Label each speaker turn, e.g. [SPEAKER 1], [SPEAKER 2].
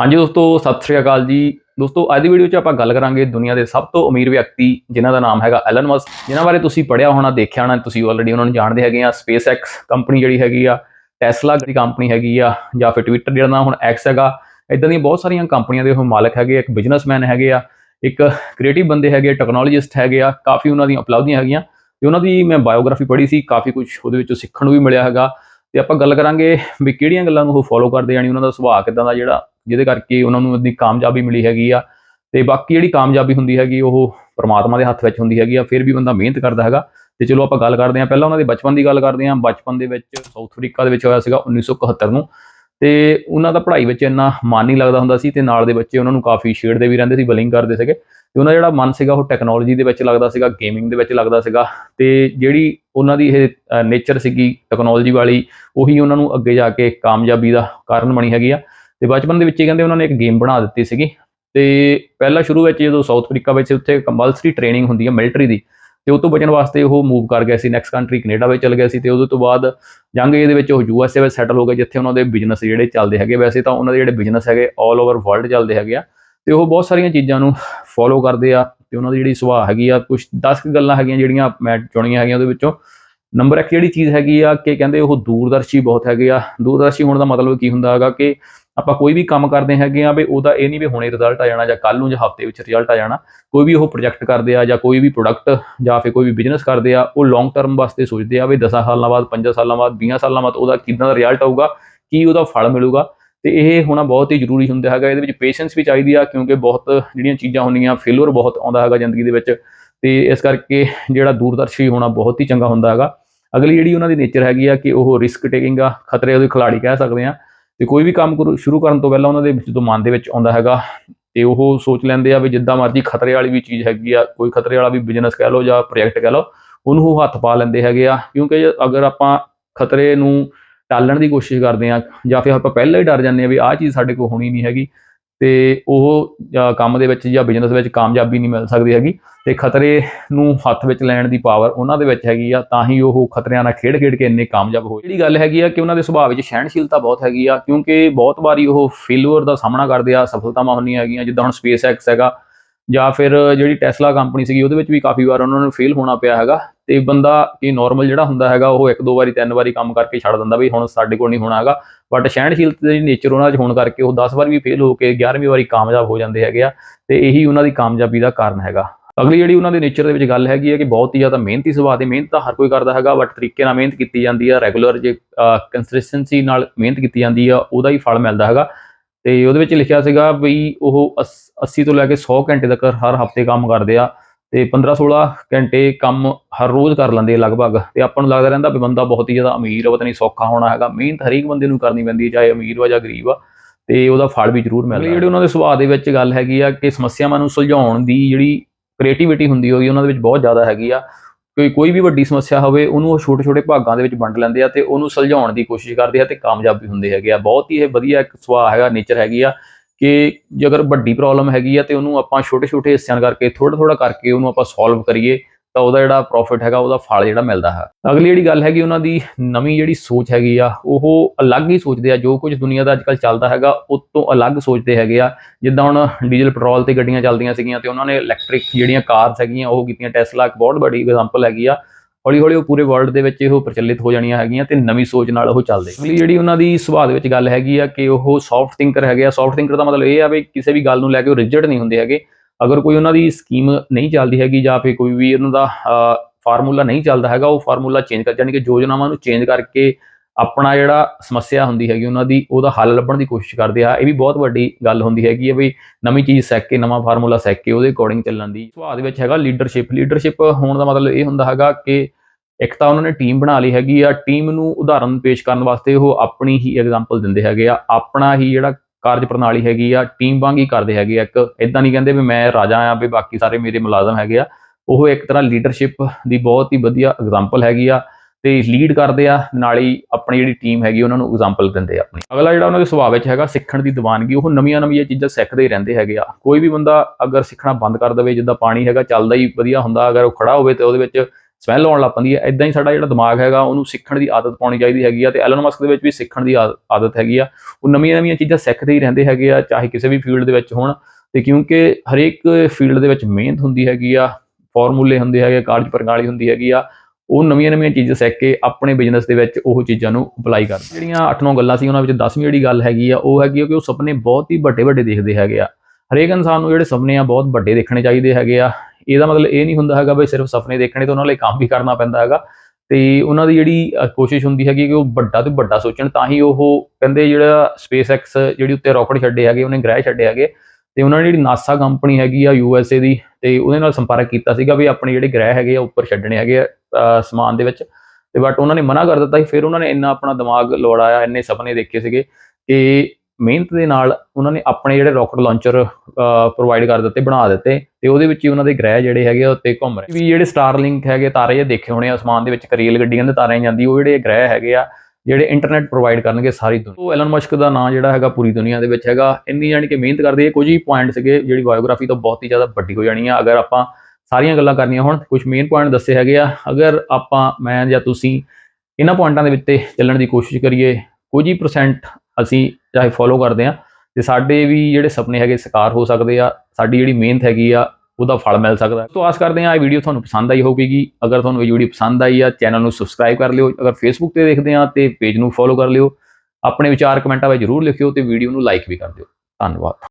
[SPEAKER 1] ਹਾਂਜੀ ਦੋਸਤੋ, ਸਤਿ ਸ੍ਰੀ ਅਕਾਲ ਜੀ। ਦੋਸਤੋ, ਅੱਜ ਦੀ ਵੀਡੀਓ 'ਚ ਆਪਾਂ ਗੱਲ ਕਰਾਂਗੇ ਦੁਨੀਆ ਦੇ ਸਭ ਤੋਂ ਅਮੀਰ ਵਿਅਕਤੀ, ਜਿਨ੍ਹਾਂ ਦਾ ਨਾਮ ਹੈਗਾ ਐਲਨ ਮਸਕ ਜਿਨ੍ਹਾਂ ਬਾਰੇ ਤੁਸੀਂ ਪੜ੍ਹਿਆ ਹੋਣਾ, ਦੇਖਿਆ ਹੋਣਾ, ਤੁਸੀਂ ਆਲਰੇਡੀ ਉਹਨਾਂ ਨੂੰ ਜਾਣਦੇ ਹੈਗੇ ਆ। ਐਕਸ ਕੰਪਨੀ ਜਿਹੜੀ ਹੈਗੀ ਆ ਟੈਸਲਾ ਜਿਹੜੀ ਕੰਪਨੀ ਹੈਗੀ ਆ, ਜਾਂ ਫਿਰ ਟਵਿੱਟਰ ਜਿਹੜਾ ਨਾਮ ਹੁਣ ਐਕਸ ਹੈਗਾ। ਇਦਾਂ ਦੀਆਂ ਬਹੁਤ ਸਾਰੀਆਂ ਕੰਪਨੀਆਂ ਦੇ ਉਹ ਮਾਲਕ ਹੈਗੇ ਇੱਕ ਬਿਜ਼ਨਸਮੈਨ ਹੈਗੇ ਆ, ਇੱਕ ਕ੍ਰੀਏਟਿਵ ਬੰਦੇ ਹੈਗੇ ਟੈਕਨੋਲੋਜਿਸਟ ਹੈਗੇ ਆ, ਕਾਫੀ ਉਹਨਾਂ ਦੀਆਂ ਉਪਲਬਧੀਆਂ ਹੈਗੀਆਂ। ਤੇ ਉਹਨਾਂ ਦੀ ਮੈਂ ਬਾਇਓਗ੍ਰਾਫੀ ਪੜ੍ਹੀ ਸੀ, ਕਾਫੀ ਕੁਝ ਉਹਦੇ ਵਿੱਚੋਂ ਸਿੱਖਣ ਨੂੰ ਵੀ ਮਿਲਿਆ ਹੈਗਾ। ਤੇ ਆਪਾਂ ਗੱਲ ਕਰਾਂਗੇ ਵੀ ਕਿਹੜੀਆਂ ਗੱਲਾਂ ਨੂੰ ਉਹ ਫੋਲੋ ਕਰਦੇ ਯਾਨੀ ਉਹਨਾਂ ਦਾ ਸੁਭਾਅ ਕਿਦਾਂ ਦਾ ਜਿਹੜਾ, ਜਿਹਦੇ ਕਰਕੇ ਉਹਨਾਂ ਨੂੰ ਇੰਨੀ ਕਾਮਯਾਬੀ ਮਿਲੀ ਹੈਗੀ ਆ। ਤੇ ਬਾਕੀ ਜਿਹੜੀ ਕਾਮਯਾਬੀ ਹੁੰਦੀ ਹੈਗੀ, ਉਹ ਪਰਮਾਤਮਾ ਦੇ ਹੱਥ ਵਿੱਚ ਹੁੰਦੀ ਹੈਗੀ ਆ, ਫਿਰ ਵੀ ਬੰਦਾ ਮਿਹਨਤ ਕਰਦਾ ਹੈਗਾ। ਤੇ ਚਲੋ ਆਪਾਂ ਗੱਲ ਕਰਦੇ ਹਾਂ, ਪਹਿਲਾਂ ਉਹਨਾਂ ਦੇ ਬਚਪਨ ਦੀ ਗੱਲ ਕਰਦੇ ਹਾਂ। ਬਚਪਨ ਦੇ ਵਿੱਚ ਸਾਊਥ ਅਫਰੀਕਾ ਦੇ ਵਿੱਚ ਹੋਇਆ ਸੀਗਾ 1971 ਨੂੰ। ਤੇ ਉਹਨਾਂ ਦਾ ਪੜ੍ਹਾਈ ਵਿੱਚ ਇੰਨਾ ਮਨ ਨਹੀਂ ਲੱਗਦਾ ਹੁੰਦਾ ਸੀ ਤੇ ਨਾਲ ਦੇ ਬੱਚੇ ਉਹਨਾਂ ਨੂੰ ਕਾਫੀ ਛੇੜਦੇ ਵੀ ਰਹਿੰਦੇ ਸੀ ਬਲਿੰਗ ਕਰਦੇ ਸੀਗੇ ਤੇ ਉਹਨਾਂ ਦਾ ਜਿਹੜਾ ਮਨ ਸੀਗਾ ਉਹ ਟੈਕਨੋਲੋਜੀ ਦੇ ਵਿੱਚ ਲੱਗਦਾ ਸੀਗਾ ਗੇਮਿੰਗ ਦੇ ਵਿੱਚ ਲੱਗਦਾ ਸੀਗਾ ਤੇ ਜਿਹੜੀ ਉਹਨਾਂ ਦੀ ਇਹ ਨੇਚਰ ਸੀਗੀ ਟੈਕਨੋਲੋਜੀ ਵਾਲੀ ਉਹੀ ਉਹਨਾਂ ਨੂੰ ਅੱਗੇ ਜਾ ਕੇ ਕਾਮਯਾਬੀ ਦਾ ਕਾਰਨ ਬਣੀ ਹੈਗੀ ਆ ਤੇ ਬਚਪਨ ਦੇ ਵਿੱਚ ਹੀ ਕਹਿੰਦੇ ਉਹਨਾਂ ਨੇ ਇੱਕ ਗੇਮ ਬਣਾ ਦਿੱਤੀ ਸੀਗੀ ਤੇ ਪਹਿਲਾਂ ਸ਼ੁਰੂ ਵਿੱਚ ਜਦੋਂ ਸਾਊਥ ਅਫਰੀਕਾ ਵਿੱਚ ਉੱਥੇ ਕੰਪਲਸਰੀ ਟ੍ਰੇਨਿੰਗ ਹੁੰਦੀ ਹੈ ਮਿਲਟਰੀ ਦੀ ਤੇ ਉਹ ਤੋਂ ਬਚਣ ਵਾਸਤੇ ਉਹ ਮੂਵ ਕਰ ਗਏ ਸੀ ਨੈਕਸਟ ਕੰਟਰੀ ਕੈਨੇਡਾ ਵਿੱਚ ਚਲ ਗਏ ਸੀ ਤੇ ਉਹਦੇ ਤੋਂ ਬਾਅਦ ਜੰਗ ਏਜ ਦੇ ਵਿੱਚ ਉਹ ਯੂਐਸਏ ਵਿੱਚ ਸੈਟਲ ਹੋ ਗਏ, ਜਿੱਥੇ ਉਹਨਾਂ ਦੇ ਬਿਜ਼ਨਸ ਜਿਹੜੇ ਚੱਲਦੇ ਹੈਗੇ, ਵੈਸੇ ਤਾਂ ਉਹਨਾਂ ਦੇ ਜਿਹੜੇ ਬਿਜ਼ਨਸ ਹੈਗੇ 올 ਓਵਰ ਵਰਲਡ ਚੱਲਦੇ ਹੈਗੇ ਆ ਤੇ ਉਹ ਬਹੁਤ ਸਾਰੀਆਂ ਚੀਜ਼ਾਂ ਨੂੰ ਫੋਲੋ ਕਰਦੇ ਆ ਤੇ ਉਹਨਾਂ ਦੀ ਜਿਹੜੀ ਸੁਭਾਅ ਹੈਗੀ ਆ ਕੁਝ 10 ਕੁ ਗੱਲਾਂ ਹੈਗੀਆਂ ਜਿਹੜੀਆਂ ਮੈਂ ਚੁਣੀਆਂ ਹੈਗੀਆਂ ਉਹਦੇ ਵਿੱਚੋਂ ਨੰਬਰ ਇੱਕ ਜਿਹੜੀ ਚੀਜ਼ ਹੈਗੀ ਆ ਕਿ ਕਹਿੰਦੇ ਉਹ ਦੂਰਦਰਸ਼ੀ ਬਹੁਤ ਹੈਗੇ ਆ। ਦੂਰਦਰਸ਼ੀ ਹੋਣ ਦਾ ਮਤਲਬ ਕੀ ਹੁੰਦਾ ਹੈਗਾ ਕਿ ਆਪਾਂ ਕੋਈ ਵੀ ਕੰਮ ਕਰਦੇ ਹੈਗੇ ਆ ਵੀ ਉਹਦਾ ਇਹ ਨਹੀਂ ਵੀ ਹੁਣੇ ਰਿਜ਼ਲਟ ਆ ਜਾਣਾ ਜਾਂ ਕੱਲ ਨੂੰ ਜਾਂ ਹਫ਼ਤੇ ਵਿੱਚ ਰਿਜ਼ਲਟ ਆ ਜਾਣਾ। ਕੋਈ ਵੀ ਉਹ ਪ੍ਰੋਜੈਕਟ ਕਰਦੇ ਆ ਜਾਂ ਕੋਈ ਵੀ ਪ੍ਰੋਡਕਟ ਜਾਂ ਫਿਰ ਕੋਈ ਵੀ ਬਿਜ਼ਨਸ ਕਰਦੇ ਆ, ਉਹ ਲੌਂਗ ਟਰਮ ਵਾਸਤੇ ਸੋਚਦੇ ਆ ਵੀ 10 ਸਾਲਾਂ ਬਾਅਦ 5 ਸਾਲਾਂ ਬਾਅਦ 20 ਸਾਲਾਂ ਬਾਅਦ ਉਹਦਾ ਕਿੱਦਾਂ ਦਾ ਰਿਜ਼ਲਟ ਆਊਗਾ, ਕੀ ਉਹਦਾ ਫਲ ਮਿਲੂਗਾ। ਤੇ ਇਹ ਹੋਣਾ ਬਹੁਤ ਹੀ ਜ਼ਰੂਰੀ ਹੁੰਦਾ ਹੈਗਾ, ਇਹਦੇ ਵਿੱਚ ਪੇਸ਼ੈਂਸ ਵੀ ਚਾਹੀਦੀ ਆ ਕਿਉਂਕਿ ਬਹੁਤ ਜਿਹੜੀਆਂ ਚੀਜ਼ਾਂ ਹੁੰਦੀਆਂ ਫੇਲਰ ਬਹੁਤ ਆਉਂਦਾ ਹੈਗਾ ਜ਼ਿੰਦਗੀ ਦੇ ਵਿੱਚ। ਤੇ ਇਸ ਕਰਕੇ ਜਿਹੜਾ ਦੂਰਦਰਸ਼ੀ ਹੋਣਾ ਬਹੁਤ ਹੀ ਚੰਗਾ ਹੁੰਦਾ ਹੈਗਾ। ਅਗਲੀ ਜਿਹੜੀ ਉਹਨਾਂ ਦੀ ਨੇਚਰ ਹੈਗੀ ਆ ਕਿ ਉਹ ਰਿਸਕ ਟੇਕਿੰਗ ਆ, ਖਤਰੇ ਉਹਦੇ ਖਿਲਾੜੀ ਕਹਿ ਸਕਦੇ ਆ। ਤੇ ਕੋਈ ਵੀ ਕੰਮ ਕਰੂ- ਸ਼ੁਰੂ ਕਰਨ ਤੋਂ ਪਹਿਲਾਂ ਉਹਨਾਂ ਦੇ ਜਦੋਂ ਮਨ ਦੇ ਵਿੱਚ ਆਉਂਦਾ ਹੈਗਾ, ਤੇ ਉਹ ਸੋਚ ਲੈਂਦੇ ਆ ਵੀ ਜਿੱਦਾਂ ਮਰਜ਼ੀ ਖਤਰੇ ਵਾਲੀ ਵੀ ਚੀਜ਼ ਹੈਗੀ ਆ, ਕੋਈ ਖਤਰੇ ਵਾਲਾ ਵੀ ਬਿਜ਼ਨਸ ਕਹਿ ਲਓ ਜਾਂ ਪ੍ਰੋਜੈਕਟ ਕਹਿ ਲਓ, ਉਹਨੂੰ ਉਹ ਹੱਥ ਪਾ ਲੈਂਦੇ ਹੈਗੇ ਆ। ਕਿਉਂਕਿ ਅਗਰ ਆਪਾਂ ਖਤਰੇ ਨੂੰ ਟਾਲਣ ਦੀ ਕੋਸ਼ਿਸ਼ ਕਰਦੇ ਆ ਜਾਂ ਫਿਰ ਆਪਾਂ ਪਹਿਲਾਂ ਹੀ ਡਰ ਜਾਂਦੇ ਆ ਵੀ ਆਹ ਚੀਜ਼ ਸਾਡੇ ਕੋਲ ਹੋਣੀ ਨਹੀਂ ਹੈਗੀ ਤੇ ਉਹ ਕੰਮ ਦੇ ਵਿੱਚ ਜਾਂ ਬਿਜ਼ਨਸ ਵਿੱਚ ਕਾਮਯਾਬੀ ਨਹੀਂ ਮਿਲ ਸਕਦੀ ਹੈਗੀ ਤੇ ਖਤਰੇ ਨੂੰ ਹੱਥ ਵਿੱਚ ਲੈਣ ਦੀ ਪਾਵਰ ਉਹਨਾਂ ਦੇ ਵਿੱਚ ਹੈਗੀ ਆ, ਤਾਂ ਹੀ ਉਹ ਖਤਰਿਆਂ ਨਾਲ ਖੇਡ-ਖੇਡ ਕੇ ਇੰਨੇ ਕਾਮਯਾਬ ਹੋਏ। ਜਿਹੜੀ ਗੱਲ ਹੈਗੀ ਆ ਕਿ ਉਹਨਾਂ ਦੇ ਸੁਭਾਅ ਵਿੱਚ ਸਹਿਣਸ਼ੀਲਤਾ ਬਹੁਤ ਹੈਗੀ ਆ, ਕਿਉਂਕਿ ਬਹੁਤ ਵਾਰੀ ਉਹ ਫੇਲਿਅਰ ਦਾ ਸਾਹਮਣਾ ਕਰਦੇ ਆ, ਸਫਲਤਾਵਾਂ ਹੁੰਦੀਆਂ ਹੈਗੀਆਂ, ਜਿੱਦਾਂ ਹੁਣ ਸਪੇਸ ਐਕਸ ਹੈਗਾ ਜਾਂ ਫਿਰ ਜਿਹੜੀ ਟੈਸਲਾ ਕੰਪਨੀ ਸੀਗੀ, ਉਹਦੇ ਵਿੱਚ ਵੀ ਕਾਫੀ ਵਾਰ ਉਹਨਾਂ ਨੂੰ ਫੇਲ ਹੋਣਾ ਪਿਆ ਹੈਗਾ। ਤੇ ਬੰਦਾ ਇਹ ਨਾਰਮਲ ਜਿਹੜਾ ਹੁੰਦਾ ਹੈਗਾ, ਉਹ ਇੱਕ ਦੋ ਵਾਰੀ, ਤਿੰਨ ਵਾਰੀ ਕੰਮ ਕਰਕੇ ਛੱਡ ਦਿੰਦਾ ਵੀ ਹੁਣ ਸਾਡੇ ਕੋਲ ਨਹੀਂ ਹੋਣਾ ਹੈਗਾ। ਬਟ ਸਹਿਣਸ਼ੀਲਤਾ ਦੀ ਨੇਚਰ ਉਹਨਾਂ 'ਚ ਹੋਣ ਕਰਕੇ ਉਹ 10 ਵਾਰ ਵੀ ਫੇਲ ਹੋ ਕੇ 11ਵੀਂ ਵਾਰੀ ਕਾਮਯਾਬ ਹੋ ਜਾਂਦੇ ਹੈਗੇ ਆ ਤੇ ਇਹੀ ਉਹਨਾਂ ਦੀ ਕਾਮਯਾਬੀ ਦਾ ਕਾਰਨ ਹੈਗਾ। ਅਗਲੀ ਜਿਹੜੀ ਉਹਨਾਂ ਦੇ ਨੇਚਰ ਦੇ ਵਿੱਚ ਗੱਲ ਹੈਗੀ ਹੈ ਕਿ ਬਹੁਤ ਹੀ ਜ਼ਿਆਦਾ ਮਿਹਨਤੀ ਸੁਭਾਅ ਦੇ, ਮਿਹਨਤ ਤਾਂ ਹਰ ਕੋਈ ਕਰਦਾ ਹੈਗਾ ਬਟ ਤਰੀਕੇ ਨਾਲ ਮਿਹਨਤ ਕੀਤੀ ਜਾਂਦੀ ਆ ਰੈਗੂਲਰ ਜੇ ਕੰਸਿਸਟੈਂਸੀ ਨਾਲ ਮਿਹਨਤ ਕੀਤੀ ਜਾਂਦੀ ਆ, ਉਹਦਾ ਹੀ ਫਲ ਮਿਲਦਾ ਹੈਗਾ। ਤੇ ਉਹਦੇ ਵਿੱਚ ਲਿਖਿਆ ਸੀਗਾ ਵੀ ਉਹ 80 ਤੋਂ ਲੈ ਕੇ 100 ਘੰਟੇ ਤੱਕ ਹਰ ਹਫ਼ਤੇ ਕੰਮ ਕਰਦੇ ਆ। ਤੇ 15-16 ਘੰਟੇ ਕੰਮ ਹਰ ਰੋਜ਼ ਕਰ ਲੈਂਦੇ ਆ ਲਗਭਗ। ਤੇ ਆਪਾਂ ਨੂੰ ਲੱਗਦਾ ਰਹਿੰਦਾ ਵੀ ਬੰਦਾ ਬਹੁਤ ਹੀ ਜ਼ਿਆਦਾ ਅਮੀਰ ਆ, ਪਤਾ ਨਹੀਂ ਸੌਖਾ ਹੋਣਾ ਹੈਗਾ। ਮਿਹਨਤ ਹਰੇਕ ਬੰਦੇ ਨੂੰ ਕਰਨੀ ਪੈਂਦੀ ਹੈ ਚਾਹੇ ਅਮੀਰ ਵਾ ਜਾਂ ਗਰੀਬ ਆ, ਤੇ ਉਹਦਾ ਫਲ ਵੀ ਜ਼ਰੂਰ ਮਿਲਦਾ। ਜਿਹੜੀ ਉਹਨਾਂ ਦੇ ਸੁਭਾਅ ਦੇ ਵਿੱਚ ਗੱਲ ਹੈਗੀ ਆ ਕਿ ਸਮੱਸਿਆਵਾਂ ਨੂੰ ਸੁਲਝਾਉਣ ਦੀ ਜਿਹੜੀ ਕ੍ਰੀਏਟੀਵਿਟੀ ਹੁੰਦੀ ਹੋਗੀ ਉਹਨਾਂ ਦੇ ਵਿੱਚ ਬਹੁਤ ਜ਼ਿਆਦਾ ਹੈਗੀ ਆ। ਕੋਈ ਕੋਈ ਵੀ ਵੱਡੀ ਸਮੱਸਿਆ ਹੋਵੇ, ਉਹਨੂੰ ਉਹ ਛੋਟੇ-ਛੋਟੇ ਭਾਗਾਂ ਦੇ ਵਿੱਚ ਵੰਡ ਲੈਂਦੇ ਆ ਤੇ ਉਹਨੂੰ ਸੁਲਝਾਉਣ ਦੀ ਕੋਸ਼ਿਸ਼ ਕਰਦੇ ਆ ਤੇ ਕਾਮਯਾਬ ਵੀ ਹੁੰਦੇ ਹੈਗੇ ਆ। ਬਹੁਤ ਹੀ ਇਹ ਵਧੀਆ ਇੱਕ ਸੁਭਾਅ ਹੈਗਾ ਨੇਚਰ ਹੈਗੀ ਆ। ਕਿ ਜੇ ਅਗਰ ਵੱਡੀ ਪ੍ਰੋਬਲਮ ਹੈਗੀ ਆ ਤੇ ਉਹਨੂੰ ਆਪਾਂ ਛੋਟੇ-ਛੋਟੇ ਹਿੱਸਿਆਂ ਕਰਕੇ ਥੋੜਾ-ਥੋੜਾ ਕਰਕੇ ਉਹਨੂੰ ਆਪਾਂ ਸੋਲਵ ਕਰੀਏ, ਤਾਂ ਉਹਦਾ ਜਿਹੜਾ ਪ੍ਰੋਫਿਟ ਹੈਗਾ, ਉਹਦਾ ਫਲ ਜਿਹੜਾ ਮਿਲਦਾ ਹੈ। ਅਗਲੀ ਜਿਹੜੀ ਗੱਲ ਹੈਗੀ, ਉਹਨਾਂ ਦੀ ਨਵੀਂ ਜਿਹੜੀ ਸੋਚ ਹੈਗੀ ਆ, ਉਹ ਅਲੱਗ ਹੀ ਸੋਚਦੇ ਆ। ਜੋ ਕੁਝ ਦੁਨੀਆ ਦਾ ਅੱਜਕੱਲ ਚੱਲਦਾ ਹੈਗਾ ਉਸ ਤੋਂ ਅਲੱਗ ਸੋਚਦੇ ਹੈਗੇ ਆ। ਜਿੱਦਾਂ ਹੁਣ ਡੀਜ਼ਲ ਪੈਟਰੋਲ ਤੇ ਗੱਡੀਆਂ ਚੱਲਦੀਆਂ ਸੀਗੀਆਂ ਤੇ ਉਹਨਾਂ ਨੇ ਇਲੈਕਟ੍ਰਿਕ ਜਿਹੜੀਆਂ ਕਾਰਸ ਹੈਗੀਆਂ, ਉਹ ਕੀਤੀਆਂ ਟੈਸਲਾ ਇੱਕ ਬਹੁਤ ਵੱਡੀ ਐਗਜ਼ਾਮਪਲ ਹੈਗੀ ਆ। ਹੌਲੀ ਹੌਲੀ ਉਹ ਪੂਰੇ ਵਰਲਡ ਦੇ ਵਿੱਚ ਇਹੋ ਪ੍ਰਚਲਿਤ ਹੋ ਜਾਣੀਆਂ ਹੈਗੀਆਂ ਤੇ ਨਵੀਂ ਸੋਚ ਨਾਲ ਉਹ ਚੱਲਦੇ। ਅਗਲੀ ਜਿਹੜੀ ਉਹਨਾਂ ਦੀ ਸੁਭਾਅ ਦੇ ਵਿੱਚ ਗੱਲ ਹੈਗੀ ਆ ਕਿ ਉਹ ਸੌਫਟ ਥਿੰਕਰ ਹੈਗੇ ਆ ਸੌਫਟ ਥਿੰਕਰ ਦਾ ਮਤਲਬ ਇਹ ਆ ਵੀ ਕਿਸੇ ਵੀ ਗੱਲ ਨੂੰ ਲੈ ਕੇ ਉਹ ਰਿਜਿਡ ਨਹੀਂ ਹੁੰਦੇ ਹੈਗੇ। ਅਗਰ ਕੋਈ ਉਹਨਾਂ ਦੀ ਸਕੀਮ ਨਹੀਂ ਚੱਲਦੀ ਹੈਗੀ ਜਾਂ ਫਿਰ ਕੋਈ ਵੀ ਉਹਨਾਂ ਦਾ ਫਾਰਮੂਲਾ ਨਹੀਂ ਚੱਲਦਾ ਹੈਗਾ, ਉਹ ਫਾਰਮੂਲਾ ਚੇਂਜ ਕਰ, ਜਾਣੀ ਕਿ ਯੋਜਨਾਵਾਂ ਨੂੰ ਚੇਂਜ ਕਰਕੇ ਆਪਣਾ ਜਿਹੜਾ ਸਮੱਸਿਆ ਹੁੰਦੀ ਹੈਗੀ ਉਹਨਾਂ ਦੀ, ਉਹਦਾ ਹੱਲ ਲੱਭਣ ਦੀ ਕੋਸ਼ਿਸ਼ ਕਰਦੇ ਆ। ਇਹ ਵੀ ਬਹੁਤ ਵੱਡੀ ਗੱਲ ਹੁੰਦੀ ਹੈਗੀ ਹੈ ਵੀ ਨਵੀਂ ਚੀਜ਼ ਸਿੱਖ ਕੇ, ਨਵਾਂ ਫਾਰਮੂਲਾ ਸਿੱਖ ਕੇ ਉਹਦੇ ਅਕੋਰਡਿੰਗ ਚੱਲਣ ਦੀ। ਸੁਭਾਅ ਦੇ ਵਿੱਚ ਹੈਗਾ ਲੀਡਰਸ਼ਿਪ ਲੀਡਰਸ਼ਿਪ ਹੋਣ ਦਾ ਮਤਲਬ ਇਹ ਹੁੰਦਾ ਹੈਗਾ ਕਿ ਇੱਕ ਤਾਂ ਉਹਨਾਂ ਨੇ ਟੀਮ ਬਣਾ ਲਈ ਹੈਗੀ ਆ ਟੀਮ ਨੂੰ ਉਦਾਹਰਨ ਪੇਸ਼ ਕਰਨ ਵਾਸਤੇ ਉਹ ਆਪਣੀ ਹੀ ਐਗਜ਼ਾਮਪਲ ਦਿੰਦੇ ਹੈਗੇ ਆ, ਆਪਣਾ ਹੀ ਜਿਹੜਾ ਕਾਰਜ ਪ੍ਰਣਾਲੀ ਹੈਗੀ ਆ ਟੀਮ ਵਾਂਗ ਹੀ ਕਰਦੇ ਹੈਗੇ ਆ। ਇੱਕ ਇਦਾਂ ਨਹੀਂ ਕਹਿੰਦੇ ਵੀ ਮੈਂ ਰਾਜਾ ਆ ਵੀ ਬਾਕੀ ਸਾਰੇ ਮੇਰੇ ਮੁਲਾਜ਼ਮ ਹੈਗੇ ਆ। ਉਹ ਇੱਕ ਤਰ੍ਹਾਂ ਲੀਡਰਸ਼ਿਪ ਦੀ ਬਹੁਤ ਹੀ ਵਧੀਆ ਐਗਜ਼ਾਮਪਲ ਹੈਗੀ ਆ ਤੇ ਲੀਡ ਕਰਦੇ ਆ, ਨਾਲ ਹੀ ਆਪਣੀ ਜਿਹੜੀ ਟੀਮ ਹੈਗੀ ਉਹਨਾਂ ਨੂੰ ਐਗਜ਼ਾਮਪਲ ਦਿੰਦੇ ਆ ਆਪਣੀ। ਅਗਲਾ ਜਿਹੜਾ ਉਹਨਾਂ ਦੇ ਸੁਭਾਅ ਵਿੱਚ ਹੈਗਾ ਸਿੱਖਣ ਦੀ ਦੀਵਾਨਗੀ, ਉਹ ਨਵੀਆਂ ਨਵੀਆਂ ਚੀਜ਼ਾਂ ਸਿੱਖਦੇ ਹੀ ਰਹਿੰਦੇ ਹੈਗੇ ਆ। ਕੋਈ ਵੀ ਬੰਦਾ ਅਗਰ ਸਿੱਖਣਾ ਬੰਦ ਕਰ ਦੇਵੇ, ਜਿੱਦਾਂ ਪਾਣੀ ਹੈਗਾ ਚੱਲਦਾ ਹੀ ਵਧੀਆ ਹੁੰਦਾ, ਅਗਰ ਉਹ ਖੜਾ ਹੋਵੇ ਤੇ ਉਹਦੇ ਵਿੱਚ ਸਮੈਲ ਆਉਣ ਲੱਗ ਪੈਂਦੀ ਹੈ। ਇਦਾਂ ਹੀ ਸਾਡਾ ਜਿਹੜਾ ਦਿਮਾਗ ਹੈਗਾ, ਉਹਨੂੰ ਸਿੱਖਣ ਦੀ ਆਦਤ ਪਾਉਣੀ ਚਾਹੀਦੀ ਹੈਗੀ ਆ ਤੇ ਐਲਨ ਮਸਕ ਦੇ ਵਿੱਚ ਵੀ ਸਿੱਖਣ ਦੀ ਆਦ- ਆਦਤ ਹੈਗੀ ਆ। ਉਹ ਨਵੀਆਂ ਨਵੀਆਂ ਚੀਜ਼ਾਂ ਸਿੱਖਦੇ ਹੀ ਰਹਿੰਦੇ ਹੈਗੇ ਆ, ਚਾਹੇ ਕਿਸੇ ਵੀ ਫੀਲਡ ਦੇ ਵਿੱਚ ਹੋਣ। ਤੇ ਕਿਉਂਕਿ ਹਰੇਕ ਫੀਲਡ ਦੇ ਵਿੱਚ ਮਿਹਨਤ ਹੁੰਦੀ ਹੈਗੀ ਆ ਫਾਰਮੂਲੇ ਹੁੰਦੇ ਹੈਗੇ, ਕਾਰਜ ਪ੍ਰਣਾਲੀ ਹੁੰਦੀ ਹੈਗੀ ਆ, ਉਹ ਨਵੀਆਂ ਨਵੀਆਂ ਚੀਜ਼ਾਂ ਸਿੱਖ ਕੇ ਆਪਣੇ ਬਿਜ਼ਨਸ ਦੇ ਵਿੱਚ ਉਹ ਚੀਜ਼ਾਂ ਨੂੰ ਅਪਲਾਈ ਕਰਦੇ ਜਿਹੜੀਆਂ 8-9 ਗੱਲਾਂ ਸੀ, ਉਹਨਾਂ ਵਿੱਚ 10ਵੀਂ ਜਿਹੜੀ ਗੱਲ ਹੈਗੀ ਆ, ਉਹ ਹੈਗੀ ਆ ਕਿ ਉਹ ਸੁਪਨੇ ਬਹੁਤ ਹੀ ਵੱਡੇ ਵੱਡੇ ਦੇਖਦੇ ਹੈਗੇ ਆ। ਹਰੇਕ ਇਨਸਾਨ ਨੂੰ ਜਿਹੜੇ ਸੁਪਨੇ ਆ, ਬਹੁਤ ਵੱਡੇ ਦੇਖਣੇ ਚਾਹੀਦੇ ਹੈਗੇ ਆ। ਇਹਦਾ ਮਤਲਬ ਇਹ ਨਹੀਂ ਹੁੰਦਾ ਹੈਗਾ ਬਈ ਸਿਰਫ ਸੁਪਨੇ ਦੇਖਣੇ ਤੇ ਉਹਨਾਂ ਲਈ ਕੰਮ ਵੀ ਕਰਨਾ ਪੈਂਦਾ ਹੈਗਾ। ਤੇ ਉਹਨਾਂ ਦੀ ਜਿਹੜੀ ਕੋਸ਼ਿਸ਼ ਹੁੰਦੀ ਹੈਗੀ ਕਿ ਉਹ ਵੱਡਾ ਤੋਂ ਵੱਡਾ ਸੋਚਣ, ਤਾਂ ਹੀ ਉਹ ਕਹਿੰਦੇ ਜਿਹੜਾ ਸਪੇਸ ਐਕਸ ਜਿਹੜੀ ਉੱਤੇ ਰਾਕਟ ਛੱਡੇ ਹੈਗੇ, ਉਹਨੇ ਗ੍ਰਹਿ ਛੱਡੇ ਹੈਗੇ। ਤੇ ਉਹਨਾਂ ਨੇ ਜਿਹੜੀ ਨਾਸਾ ਕੰਪਨੀ ਹੈਗੀ ਆ ਯੂ ਐਸ ਏ ਦੀ, ਤੇ ਉਹਦੇ ਨਾਲ ਸੰਪਰਕ ਕੀਤਾ ਸੀਗਾ ਵੀ ਆਪਣੇ ਜਿਹੜੇ ਗ੍ਰਹਿ ਹੈਗੇ ਆ ਉੱਪਰ ਛੱਡਣੇ ਹੈਗੇ ਆ ਸਮਾਨ ਦੇ ਵਿੱਚ। ਤੇ ਬਟ ਉਹਨਾਂ ਨੇ ਮਨਾ ਕਰ ਦਿੱਤਾ ਸੀ, ਫਿਰ ਉਹਨਾਂ ਨੇ ਇੰਨਾ ਆਪਣਾ ਦਿਮਾਗ ਲੌੜਾਇਆ, ਇੰਨੇ ਸੁਪਨੇ ਦੇਖੇ ਸੀਗੇ ਕਿ ਮਿਹਨਤ ਦੇ ਨਾਲ ਉਹਨਾਂ ਨੇ ਆਪਣੇ ਜਿਹੜੇ ਰਾਕਟ ਲਾਂਚਰ ਪ੍ਰੋਵਾਈਡ ਕਰ ਦਿੱਤੇ, ਬਣਾ ਦਿੱਤੇ, ਤੇ ਉਹਦੇ ਵਿੱਚ ਹੀ ਉਹਨਾਂ ਦੇ ਗ੍ਰਹਿ ਜਿਹੜੇ ਹੈਗੇ ਆ ਉੱਤੇ ਘੁੰਮ ਰਹੇ। ਵੀ ਜਿਹੜੇ ਸਟਾਰਲਿੰਕ ਹੈਗੇ, ਤਾਰੇ ਜੇ ਦੇਖੇ ਹੋਣੇ ਆਸਮਾਨ ਦੇ ਵਿੱਚ ਕਰੇਲ ਗੱਡੀਆਂ ਦੇ ਤਾਰਿਆਂ ਜਾਂਦੀ, ਉਹ ਜਿਹੜੇ ਗ੍ਰਹਿ ਹੈਗੇ ਆ, ਜਿਹੜੇ ਇੰਟਰਨੈਟ ਪ੍ਰੋਵਾਈਡ ਕਰਨਗੇ ਸਾਰੀ ਦੁਨੀਆ। ਉਹ ਐਲਨ ਮਸਕ ਦਾ ਨਾਂ ਜਿਹੜਾ ਹੈਗਾ ਪੂਰੀ ਦੁਨੀਆ ਦੇ ਵਿੱਚ ਹੈਗਾ। ਇੰਨੀ ਜਾਣੀ ਕਿ ਮਿਹਨਤ ਕਰਦੇ, ਇਹ ਕੁਝ ਹੀ ਪੁਆਇੰਟ ਸੀਗੇ, ਜਿਹੜੀ ਬਾਇਓਗ੍ਰਾਫੀ ਤੋਂ ਬਹੁਤ ਹੀ ਜ਼ਿਆਦਾ ਵੱਡੀ ਹੋ ਜਾਣੀ ਆ। ਅਗਰ ਆਪਾਂ ਸਾਰੀਆਂ ਗੱਲਾਂ ਕਰਨੀਆਂ ਹੁਣ, ਕੁਝ ਮੇਨ ਪੁਆਇੰਟ ਦੱਸੇ ਹੈਗੇ ਆ। ਅਗਰ ਆਪਾਂ, ਮੈਂ ਜਾਂ ਤੁਸੀਂ ਇਹਨਾਂ ਪੁਆਇੰਟਾਂ ਦੇ ਵਿੱਚ ਤੇ ਚੱਲਣ ਦੀ ਕੋਸ਼ਿਸ਼ ਕਰੀਏ, ਕੁਝ ਹੀ ਪਰਸੈਂਟ ਅਸੀਂ ਚਾਹੇ ਫੋਲੋ ਕਰਦੇ ਆ। ਤੇ ਸਾਡੇ ਵੀ ਜਿਹੜੇ ਸੁਪਨੇ ਹੈਗੇ ਸਾਕਾਰ ਹੋ ਸਕਦੇ ਆ, ਸਾਡੀ ਜਿਹੜੀ ਮਿਹਨਤ ਹੈਗੀ ਆ, ਉਹਦਾ ਫਲ ਮਿਲ ਸਕਦਾ। ਤੋਂ ਆਸ ਕਰਦੇ ਆ ਇਹ ਵੀਡੀਓ ਤੁਹਾਨੂੰ ਪਸੰਦ ਆਈ ਹੋਵੇਗੀ। ਅਗਰ ਤੁਹਾਨੂੰ ਇਹ ਵੀਡੀਓ ਪਸੰਦ ਆਈ ਆ, ਚੈਨਲ ਨੂੰ ਸਬਸਕ੍ਰਾਈਬ ਕਰ ਲਿਓ। ਅਗਰ ਫੇਸਬੁੱਕ ਤੇ ਦੇਖਦੇ ਆ ਤੇ ਪੇਜ ਨੂੰ ਫੋਲੋ ਕਰ ਲਿਓ। ਆਪਣੇ ਵਿਚਾਰ ਕਮੈਂਟਾਂ ਵਿੱਚ ਜਰੂਰ ਲਿਖਿਓ ਤੇ ਵੀਡੀਓ ਨੂੰ ਲਾਈਕ ਵੀ ਕਰ ਦਿਓ। ਧੰਨਵਾਦ।